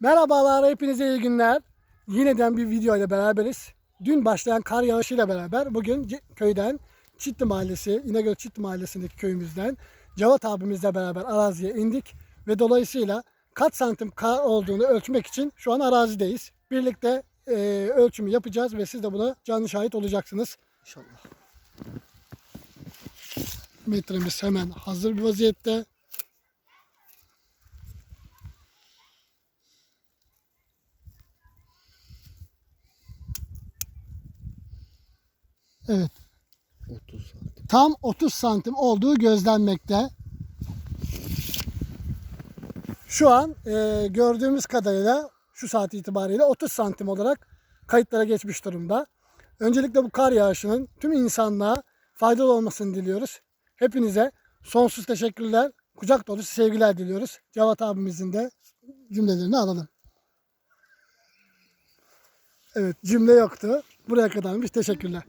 Merhabalar, hepinize iyi günler. Yineden bir video ile beraberiz. Dün başlayan kar yağışıyla beraber bugün köyden Çitli Mahallesi, İnegöl Çitli Mahallesi'ndeki köyümüzden Cevat abimizle beraber araziye indik. Ve dolayısıyla kaç santim kar olduğunu ölçmek için şu an arazideyiz. Birlikte e, ölçümü yapacağız ve siz de buna canlı şahit olacaksınız. İnşallah. Metremiz hemen hazır bir vaziyette. Evet. 30 santim. Tam 30 santim olduğu gözlenmekte. Şu an e, gördüğümüz kadarıyla şu saat itibariyle 30 santim olarak kayıtlara geçmiş durumda. Öncelikle bu kar yağışının tüm insanlığa faydalı olmasını diliyoruz. Hepinize sonsuz teşekkürler, kucak dolusu sevgiler diliyoruz. Cevat abimizin de cümlelerini alalım. Evet cümle yoktu. Buraya kadarmış. Teşekkürler.